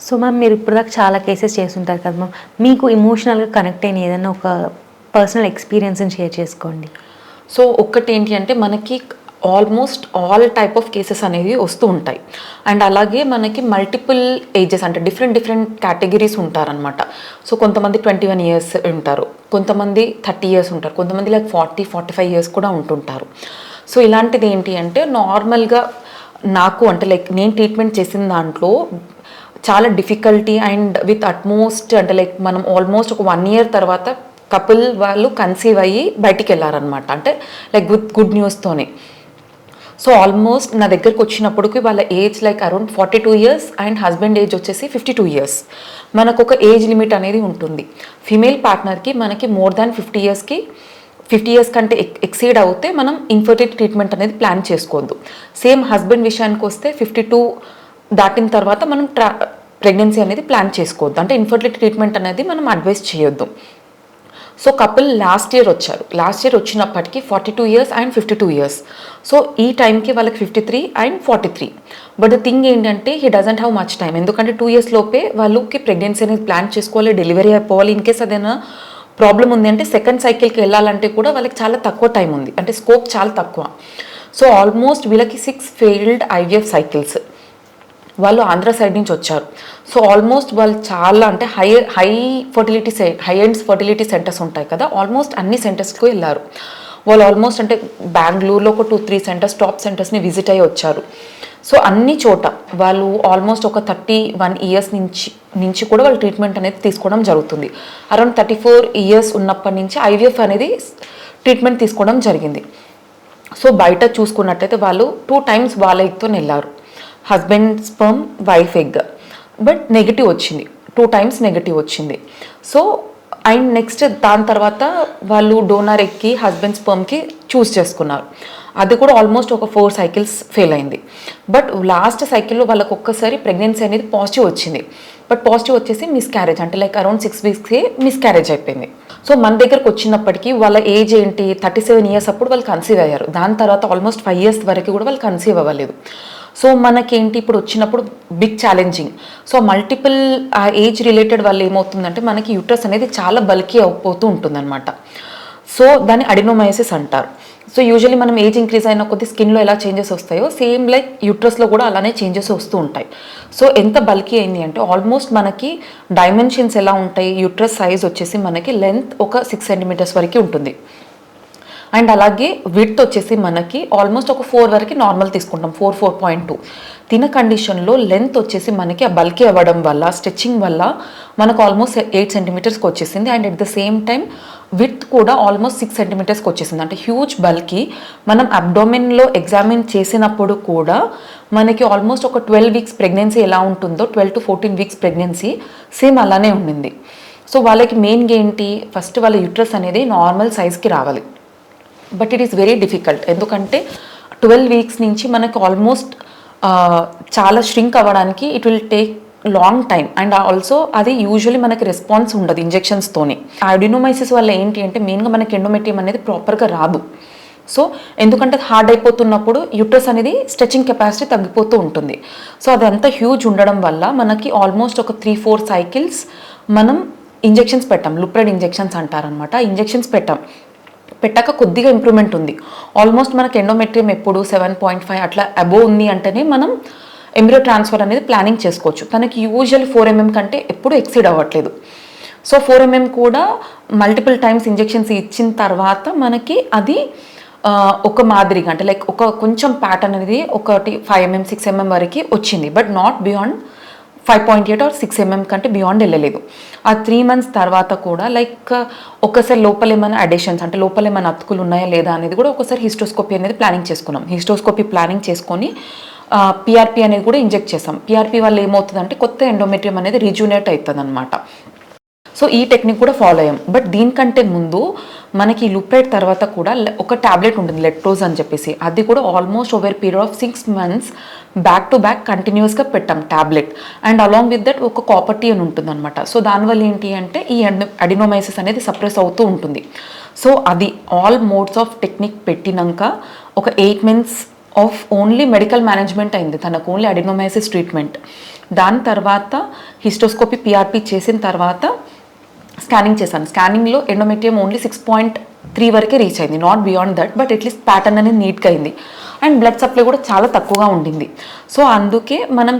So ma'am మీరు ఇప్పుడు దాకా చాలా కేసెస్ చేస్తుంటారు కదా మ్యామ్ మీకు ఇమోషనల్గా కనెక్ట్ అయిన ఏదైనా ఒక పర్సనల్ ఎక్స్పీరియన్స్ని షేర్ చేసుకోండి. సో ఒక్కటి ఏంటి అంటే మనకి almost all type of cases అనేవి వస్తూ ఉంటాయి. అండ్ అలాగే మనకి మల్టిపుల్ ఏజెస్ అంటే డిఫరెంట్ డిఫరెంట్ కేటగిరీస్ ఉంటారనమాట సో కొంతమంది ట్వంటీ వన్ ఇయర్స్ ఉంటారు. కొంతమంది థర్టీ ఇయర్స్ ఉంటారు. కొంతమంది like forty forty five years కూడా ఉంటుంటారు. సో ఇలాంటిది ఏంటి అంటే నార్మల్గా నాకు అంటే లైక్ నేను ట్రీట్మెంట్ చేసిన దాంట్లో చాలా డిఫికల్టీ అండ్ విత్ అట్మోస్ట్ అంటే లైక్ మనం ఆల్మోస్ట్ ఒక వన్ ఇయర్ తర్వాత కపుల్ వాళ్ళు కన్సీవ్ అయ్యి బయటికి వెళ్ళారనమాట అంటే లైక్ విత్ గుడ్ న్యూస్తోనే సో ఆల్మోస్ట్ నా దగ్గరకు వచ్చినప్పటికి వాళ్ళ age like around forty two years and husband age వచ్చేసి ఫిఫ్టీ టూ ఇయర్స్ మనకు ఒక ఏజ్ లిమిట్ అనేది ఉంటుంది. ఫీమేల్ పార్ట్నర్కి మనకి మోర్ దాన్ ఫిఫ్టీ ఇయర్స్కి ఫిఫ్టీ ఇయర్స్ కంటే ఎక్ ఎక్సీడ్ అవుతే మనం ఇన్ఫర్టిలిటీ ట్రీట్మెంట్ అనేది ప్లాన్ చేసుకోవద్దు. సేమ్ హస్బెండ్ విషయానికి వస్తే ఫిఫ్టీ టూ దాటిన తర్వాత మనం ట్రా ప్రెగ్నెన్సీ అనేది ప్లాన్ చేసుకోవద్దు. అంటే ఇన్ఫర్టిలిటీ ట్రీట్మెంట్ అనేది మనం అడ్వైస్ చేయొద్దు. సో కపుల్ లాస్ట్ ఇయర్ వచ్చారు. లాస్ట్ ఇయర్ వచ్చినప్పటికీ forty two years and fifty two years. So ఈ టైంకి వాళ్ళకి fifty three and forty three. But the thing ఏంటంటే he doesn't have much time. ఎందుకంటే టూ ఇయర్స్ లోపే వాళ్ళకి ప్రెగ్నెన్సీ అనేది ప్లాన్ చేసుకోవాలి డెలివరీ అయిపోవాలి ఇన్ కేస్ అదేనా ప్రాబ్లం ఉంది అంటే సెకండ్ సైకిల్కి వెళ్ళాలంటే కూడా వాళ్ళకి చాలా తక్కువ టైం ఉంది. అంటే స్కోప్ చాలా తక్కువ. సో ఆల్మోస్ట్ వీళ్ళకి సిక్స్ ఫెయిల్డ్ ఐవిఎఫ్ సైకిల్స్. వాళ్ళు ఆంధ్ర సైడ్ నుంచి వచ్చారు. సో ఆల్మోస్ట్ వాళ్ళు చాలా అంటే హై హై ఫర్టిలిటీ సె హై ఎండ్స్ ఫర్టిలిటీ సెంటర్స్ ఉంటాయి కదా ఆల్మోస్ట్ అన్ని సెంటర్స్కి వెళ్ళారు. వాళ్ళు ఆల్మోస్ట్ అంటే బెంగళూరులో ఒక టూ త్రీ సెంటర్స్ టాప్ సెంటర్స్ని విజిట్ అయ్యి వచ్చారు. సో అన్ని చోట వాళ్ళు ఆల్మోస్ట్ ఒక థర్టీ వన్ ఇయర్స్ నుంచి నుంచి కూడా వాళ్ళు ట్రీట్మెంట్ అనేది తీసుకోవడం జరుగుతుంది. అరౌండ్ థర్టీ ఫోర్ ఇయర్స్ ఉన్నప్పటి నుంచి ఐవీఎఫ్ అనేది ట్రీట్మెంట్ తీసుకోవడం జరిగింది. సో బయట చూసుకున్నట్టయితే వాళ్ళు టూ టైమ్స్ వాళ్ళతో వెళ్ళారు. Husband sperm wife egg. But negative వచ్చింది. టూ టైమ్స్ నెగిటివ్ వచ్చింది. సో అండ్ నెక్స్ట్ దాని తర్వాత వాళ్ళు డోనర్ ఎక్కి హస్బెండ్ స్పర్మ్కి చూస్ చేసుకున్నారు. అది కూడా ఆల్మోస్ట్ ఒక ఫోర్ సైకిల్స్ ఫెయిల్ అయింది. బట్ లాస్ట్ సైకిల్లో వాళ్ళకి ఒక్కసారి ప్రెగ్నెన్సీ అనేది పాజిటివ్ వచ్చింది. బట్ పాజిటివ్ వచ్చేసి మిస్ క్యారేజ్ అంటే లైక్ అరౌండ్ సిక్స్ వీక్స్కి మిస్ క్యారేజ్ అయిపోయింది. సో మన దగ్గరకు వచ్చినప్పటికీ వాళ్ళ ఏజ్ ఏంటి? థర్టీ సెవెన్ ఇయర్స్ అప్పుడు వాళ్ళు కన్సీవ్ అయ్యారు. దాని తర్వాత ఆల్మోస్ట్ ఫైవ్ ఇయర్స్ వరకు కూడా వాళ్ళు కన్సీవ్ అవ్వలేదు. సో మనకేంటి ఇప్పుడు వచ్చినప్పుడు big challenging so multiple uh age related వల్ల ఏమవుతుందంటే మనకి యూట్రస్ అనేది చాలా బల్కీ అయిపోతూ ఉంటుందన్నమాట. సో దాన్ని అడినోమయోసిస్ అంటారు. సో యూజువల్లీ మనం ఏజ్ ఇంక్రీజ్ అయిన కొద్ది స్కిన్లో ఎలా చేంజెస్ వస్తాయో సేమ్ లైక్ యూట్రస్లో కూడా అలానే చేంజెస్ వస్తూ ఉంటాయి. సో ఎంత బల్కీ అయింది అంటే ఆల్మోస్ట్ మనకి డైమెన్షన్స్ ఎలా ఉంటాయి యూట్రస్ సైజ్ వచ్చేసి మనకి లెంత్ ఒక సిక్స్ సెంటీమీటర్స్ వరకు ఉంటుంది. అండ్ అలాగే విడ్త్ వచ్చేసి మనకి ఆల్మోస్ట్ ఒక ఫోర్ వరకు నార్మల్ తీసుకుంటాం ఫోర్ ఫోర్ పాయింట్ టూ. తిన కండిషన్లో లెంత్ వచ్చేసి మనకి ఆ బల్కీ అవ్వడం వల్ల స్ట్రెచ్చింగ్ వల్ల మనకు ఆల్మోస్ట్ ఎయిట్ సెంటీమీటర్స్కి వచ్చేసింది. And at the same time with కూడా ఆల్మోస్ట్ సిక్స్ సెంటీమీటర్స్కి వచ్చేసింది. అంటే హ్యూజ్ బల్కీ మనం అబ్డోమిన్లో ఎగ్జామిన్ చేసినప్పుడు కూడా మనకి ఆల్మోస్ట్ ఒక ట్వెల్వ్ వీక్స్ ప్రెగ్నెన్సీ ఎలా ఉంటుందో twelve to fourteen weeks pregnancy same అలానే ఉండింది. సో వాళ్ళకి మెయిన్గా ఏంటి? ఫస్ట్ వాళ్ళ యూట్రస్ అనేది నార్మల్ సైజ్కి రావాలి. But it is very difficult. ఎందుకంటే ట్వెల్వ్ వీక్స్ నుంచి మనకు ఆల్మోస్ట్ చాలా ష్రింక్ అవ్వడానికి it will take long time and also అది యూజువలీ మనకి రెస్పాన్స్ ఉండదు ఇంజెక్షన్స్తోనే ఆడినోమైసిస్ వల్ల ఏంటి అంటే మెయిన్గా మనకి ఎండోమెట్రియం అనేది ప్రాపర్గా రాదు. సో ఎందుకంటే హార్డ్ అయిపోతున్నప్పుడు యూట్రస్ అనేది స్ట్రెచింగ్ కెపాసిటీ తగ్గిపోతూ ఉంటుంది. సో అదంతా హ్యూజ్ ఉండడం వల్ల మనకి ఆల్మోస్ట్ ఒక త్రీ ఫోర్ సైకిల్స్ మనం ఇంజెక్షన్స్ పెట్టాం. లుప్రెడ్ ఇంజెక్షన్స్ అంటారనమాట ఇంజెక్షన్స్ పెట్టాం. పెట్టాక కొద్దిగా ఇంప్రూవ్మెంట్ ఉంది. ఆల్మోస్ట్ మనకి ఎండోమెట్రియం ఎప్పుడు సెవెన్ పాయింట్ ఫైవ్ అట్లా అబోవ్ ఉంది అంటేనే మనం ఎంబ్రియో ట్రాన్స్ఫర్ అనేది ప్లానింగ్ చేసుకోవచ్చు. తనకి యూజువల్ ఫోర్ ఎంఎం కంటే ఎప్పుడు ఎక్సీడ్ అవ్వట్లేదు. సో ఫోర్ ఎంఎం కూడా మల్టిపుల్ టైమ్స్ ఇంజెక్షన్స్ ఇచ్చిన తర్వాత మనకి అది ఒక మాదిరిగా అంటే లైక్ ఒక కొంచెం ప్యాటర్న్ అనేది ఒకటి ఫైవ్ ఎంఎం సిక్స్ ఎంఎం వరకు వచ్చింది. But not beyond five point eight or six mm కంటే బియాండ్ వెళ్ళలేదు. ఆ త్రీ మంత్స్ తర్వాత కూడా లైక్ ఒకసారి లోపల ఏమైనా అడిషన్స్ అంటే లోపల ఏమైనా అతుకులు ఉన్నాయా లేదా అనేది కూడా ఒకసారి హిస్టోస్కోపీ అనేది ప్లానింగ్ చేసుకున్నాం. హిస్టోస్కోపీ ప్లానింగ్ చేసుకొని పిఆర్పి అనేది కూడా ఇంజెక్ట్ చేసాం. పిఆర్పి వల్ల ఏమవుతుందంటే కొత్త ఎండోమెట్రియం అనేది రిజ్యూనేట్ అవుతుంది అనమాట సో ఈ టెక్నిక్ కూడా ఫాలో అయ్యాం. బట్ దీనికంటే ముందు మనకి లుప్రైడ్ తర్వాత కూడా ఒక ట్యాబ్లెట్ ఉంటుంది లెట్రోజ్ అని చెప్పేసి. అది కూడా almost over period of six months back to back కంటిన్యూస్గా పెట్టాం tablet and along with that ఒక కాపర్టీ అని ఉంటుంది అనమాట సో దానివల్ల ఏంటి అంటే ఈ అడినోమైసిస్ అనేది సప్రెస్ అవుతూ ఉంటుంది. సో అది ఆల్ మోడ్స్ ఆఫ్ టెక్నిక్ పెట్టినాక ఒక eight months of only medical management అయింది. తనకు ఓన్లీ అడినోమైసిస్ ట్రీట్మెంట్ దాని తర్వాత హిస్టోస్కోపీ పిఆర్పి చేసిన తర్వాత స్కానింగ్ చేశాను. స్కానింగ్లో endometrium only six point three వరకే రీచ్ అయింది. Not beyond that but at least pattern అనేది నీట్గా అయింది. అండ్ బ్లడ్ సప్లై కూడా చాలా తక్కువగా ఉండింది. సో అందుకే మనం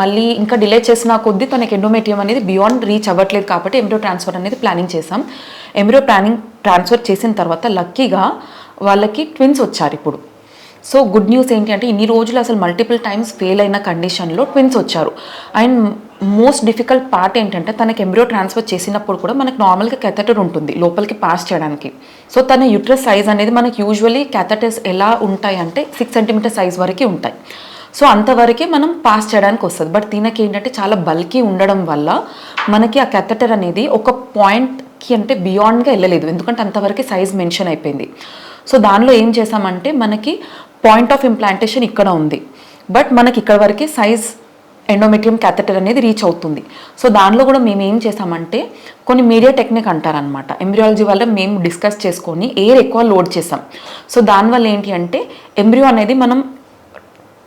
మళ్ళీ ఇంకా డిలే చేసిన కొద్దీ తనకి ఎండోమెట్రియం అనేది బియాండ్ రీచ్ అవ్వట్లేదు కాబట్టి ఎంబ్రో ట్రాన్స్ఫర్ అనేది ప్లానింగ్ చేసాం ఎంబ్రో ప్లానింగ్ ట్రాన్స్ఫర్ చేసిన తర్వాత లక్కీగా వాళ్ళకి ట్విన్స్ వచ్చారు ఇప్పుడు. సో గుడ్ న్యూస్ ఏంటి అంటే ఇన్ని రోజులు అసలు మల్టిపుల్ టైమ్స్ ఫెయిల్ అయిన కండిషన్లో ట్విన్స్ వచ్చారు. అండ్ మోస్ట్ డిఫికల్ట్ పార్ట్ ఏంటంటే తనకి ఎంబ్రియో ట్రాన్స్ఫర్ చేసినప్పుడు కూడా మనకు నార్మల్గా క్యాథటర్ ఉంటుంది లోపలికి పాస్ చేయడానికి. సో తన యూట్రస్ సైజ్ అనేది మనకి యూజువలీ క్యాథటర్స్ ఎలా ఉంటాయి అంటే సిక్స్ సెంటీమీటర్ సైజ్ వరకు ఉంటాయి. సో అంతవరకే మనం పాస్ చేయడానికి వస్తుంది. బట్ దీనికి ఏంటంటే చాలా బల్కీ ఉండడం వల్ల మనకి ఆ కెథటర్ అనేది ఒక పాయింట్కి అంటే బియాండ్గా వెళ్ళలేదు. ఎందుకంటే అంతవరకు సైజ్ మెన్షన్ అయిపోయింది. సో దానిలో ఏం చేసామంటే మనకి పాయింట్ ఆఫ్ ఇంప్లాంటేషన్ ఇక్కడ ఉంది. బట్ మనకి ఇక్కడ వరకే సైజ్ ఎండోమెట్రియం క్యాథెటర్ అనేది రీచ్ అవుతుంది. సో దానిలో కూడా మేము ఏం చేసామంటే కొన్ని మీడియా టెక్నిక్ అంటారనమాట ఎంబ్రియాలజీ వల్ల మేము డిస్కస్ చేసుకొని ఎయిర్ ఎక్కువ లోడ్ చేసాం సో దానివల్ల ఏంటి అంటే ఎంబ్రియో అనేది మనం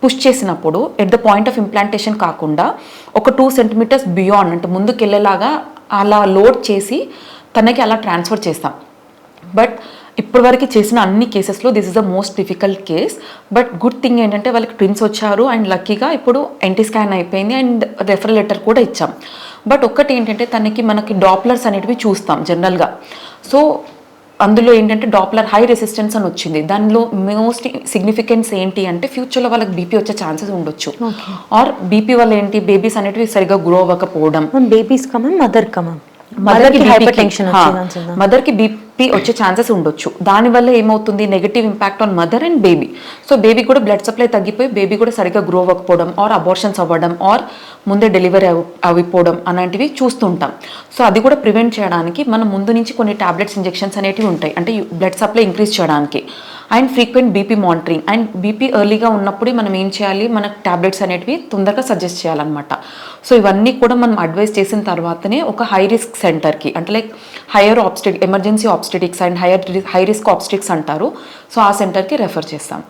పుష్ చేసినప్పుడు at the point of implantation కాకుండా ఒక టూ సెంటీమీటర్స్ బియాండ్ అంటే ముందుకు వెళ్ళేలాగా అలా లోడ్ చేసి తనకి అలా ట్రాన్స్ఫర్ చేస్తాం. బట్ ఇప్పటివరకు చేసిన అన్ని కేసెస్లో this is the most difficult case but good thing ఏంటంటే వాళ్ళకి ట్విన్స్ వచ్చారు అండ్ లక్కీగా ఇప్పుడు ఎన్టీ స్కాన్ అయిపోయింది అండ్ రెఫరల్ లెటర్ కూడా ఇచ్చాం. బట్ ఒక్కటి ఏంటంటే తనకి మనకి డాప్లర్స్ అనేటివి చూస్తాం జనరల్గా సో అందులో ఏంటంటే డాప్లర్ హై రెసిస్టెన్స్ అని వచ్చింది. దానిలో మోస్ట్ సిగ్నిఫికెన్స్ ఏంటి అంటే ఫ్యూచర్లో వాళ్ళకి బీపీ వచ్చే ఛాన్సెస్ ఉండొచ్చు. ఆర్ బీపీ వల్ల ఏంటి? బేబీస్ అనేటివి సరిగా గ్రో అవ్వకపోవడం. Babies comma mother comma mother మదర్కి కి హైపర్ టెన్షన్ వచ్చే ఛాన్స్ పి వచ్చే ఛాన్సెస్ ఉండొచ్చు. దానివల్ల ఏమవుతుంది? Negative impact on mother and baby so baby కూడా బ్లడ్ సప్లై తగ్గిపోయి బేబీ కూడా సరిగ్గా గ్రో అవ్వకపోవడం ఆర్ అబార్షన్స్ అవ్వడం ఆర్ ముందే డెలివరీ అవిపోవడం అలాంటివి చూస్తుంటాం. సో అది కూడా ప్రివెంట్ చేయడానికి మనం ముందు నుంచి కొన్ని టాబ్లెట్స్ ఇంజెక్షన్స్ అనేటివి ఉంటాయి. అంటే బ్లడ్ సప్లై ఇంక్రీజ్ చేయడానికి. And frequent BP monitoring and BP ఎర్లీగా ఉన్నప్పుడు మనం ఏం చేయాలి? మన టాబ్లెట్స్ అనేటివి తొందరగా సజెస్ట్ చేయాలన్నమాట. సో ఇవన్నీ కూడా మనం అడ్వైస్ చేసిన తర్వాతనే ఒక హై రిస్క్ సెంటర్కి అంటే like higher obstetric emergency obstetrics and higher high risk obstetrics అంటారు. సో ఆ సెంటర్కి రెఫర్ చేస్తాం.